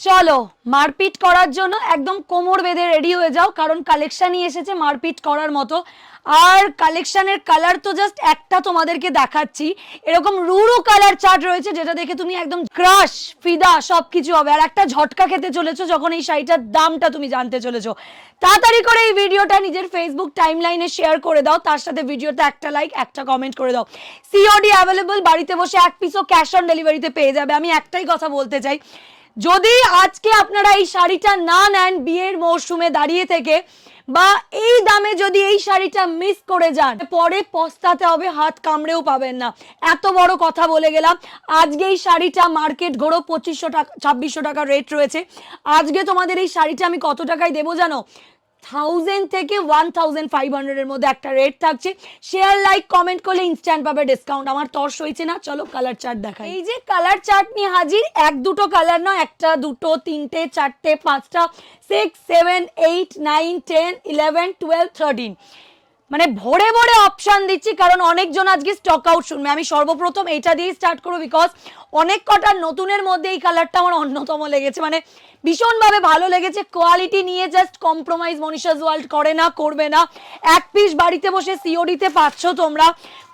চলো, মারপিট করার জন্য একদম কোমর বেঁধে রেডি হয়ে যাও, কারণ কালেকশনই এসেছে মারপিট করার মতো। আর কালেকশনের কালার তো জাস্ট একটা তোমাদেরকে দেখাচ্ছি। এরকম রুরু কালার চার্ট রয়েছে, যেটা দেখে তুমি একদম ক্রাশ ফিদা সব কিছু হবে। আর একটা ঝটকা খেতে চলেছো যখন এই শাড়িটার দামটা তুমি জানতে চলেছো। তাড়াতাড়ি করে এই ভিডিওটা নিজের ফেসবুক টাইমলাইনে শেয়ার করে দাও। তার সাথে ভিডিওতে একটা লাইক একটা কমেন্ট করে দাও। সিওডি অ্যাভেলেবল বাড়িতে বসে এক পিসও ক্যাশ অন ডেলিভারিতে পেয়ে যাবে। আমি একটাই কথা বলতে চাই। যদি আজকে আপনারা এই শাড়িটা না নেন বিয়ের মরশুমে দাঁড়িয়ে থেকে, বা এই দামে যদি এই শাড়িটা মিস করে যান, পরে পস্তাতে হবে, হাত কামড়েও পাবেন না। এত বড় কথা বলে গেলাম। আজকে এই শাড়িটা মার্কেট ঘোরো, পঁচিশশো টাকা, ছাব্বিশশো টাকা রেট রয়েছে। আজকে তোমাদের এই শাড়িটা আমি কত টাকায় দেবো জানো? থাউজেন্ড থেকে ওয়ান থাউজেন্ড ফাইভ হান্ড্রেডের মধ্যে একটা রেট থাকছে। শেয়ার লাইক কমেন্ট করলে ইনস্ট্যান্ট পাবে ডিসকাউন্ট আমার তর্স হয়েছে না। চলো কালার চার্ট দেখাই। এই যে কালার চার্ট নিয়ে হাজির, এক দুটো কালার নয়, একটা, দুটো, তিনটে, চারটে, পাঁচটা six seven eight nine ten eleven twelve thirteen মানে ভরে ভরে অপশন দিচ্ছি, কারণ অনেকজন আজকে স্টক আউট শুনবে। আমি সর্বপ্রথম এটা দিয়েই স্টার্ট করব বিকজ অনেক কটা নতুনের মধ্যে এই কালারটা আমার অন্যতম লেগেছে। মানে ভীষণভাবে ভালো লেগেছে। কোয়ালিটি নিয়ে জাস্ট কম্প্রোমাইজ মনীষাজ ওয়ার্ল্ড করে না, করবে না। এক পিস বাড়িতে বসে সিওডিতে পাচ্ছ তোমরা।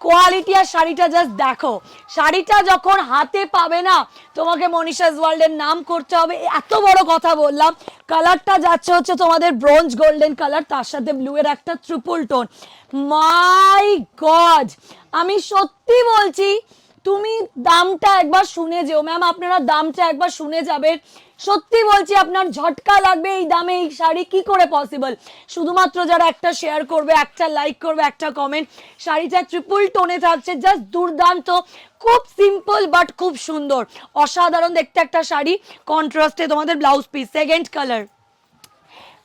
কোয়ালিটি আর শাড়িটা জাস্ট দেখো। শাড়িটা যখন হাতে পাবে না, তোমাকে মনীষাজ ওয়ার্ল্ডের নাম করতে হবে। এত বড় কথা বললাম। কালারটা যাচ্ছে হচ্ছে তোমাদের ব্রোঞ্জ গোল্ডেন কালার তার সাথে ব্লু এর একটা ট্রিপল টোন মাই গড আমি সত্যি বলছি তুমি দামটা একবার শুনে যেও ম্যাম আপনারা দামটা একবার শুনে যাবেন। সত্যি বলছি, আপনার ঝটকা লাগবে এই দামে এই শাড়ি, কি করে পসিবল শুধুমাত্র যারা একটা শেয়ার করবে, একটা লাইক করবে, একটা কমেন্ট শাড়িটা ট্রিপল টোনে থাকছে জাস্ট দুর্দান্ত, খুব সিম্পল বাট খুব সুন্দর। অসাধারণ দেখতে একটা শাড়ি কন্ট্রাস্টে তোমাদের ব্লাউজ পিস সেকেন্ড কালার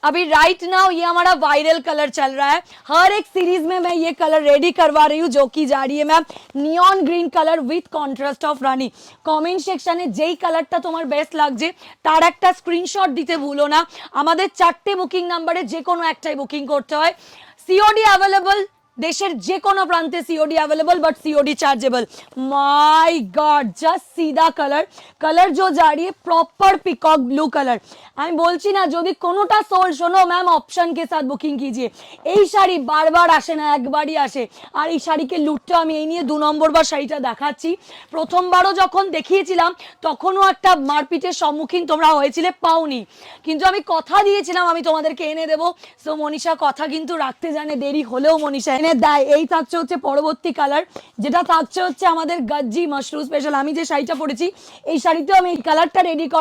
अभी राइट नाउ ये हमारा वायरल कलर चल रहा है हर एक सीरीज में मैं ये कलर रेडी करवा रही हूँ जो की जा रही है ma'am neon green colour with contrast of rani comment সেকশনে যেই কালারটা তোমার বেস্ট লাগছে তার একটা স্ক্রিনশট দিতে ভুলো না আমাদের চারটে বুকিং নাম্বারে যে কোনো একটাই বুকিং করতে হয় সিওডি অ্যাভেলেবল দেশের যে কোনো প্রান্তে COD available but COD chargeable my god just সিদা colour colour जो जा रही है प्रॉपर पिकॉक ब्लू कलर আমি বলছি না যদি কোনোটা সোল শোনো ম্যাম অপশন কে সাথ বুকিং কিজিয়ে এই শাড়ি বারবার আসে না একবারই আসে আর এই শাড়িকে লুটতে আমি এই নিয়ে দু নম্বর বার শাড়িটা দেখাচ্ছি প্রথমবারও যখন দেখিয়েছিলাম তখনও একটা মারপিটের সম্মুখীন তোমরা হয়েছিলে পাওনি কিন্তু আমি কথা দিয়েছিলাম আমি তোমাদেরকে এনে দেবো সো মনীষা কথা কিন্তু রাখতে জানে দেরি হলেও মনীষা এনে দেয়, এই থাকছে হচ্ছে পরবর্তী কালার যেটা থাকছে হচ্ছে আমাদের গজ্জি মাশরুম স্পেশাল আমি যে শাড়িটা পরেছি, এই শাড়িতেও আমি এই কালারটা রেডি করা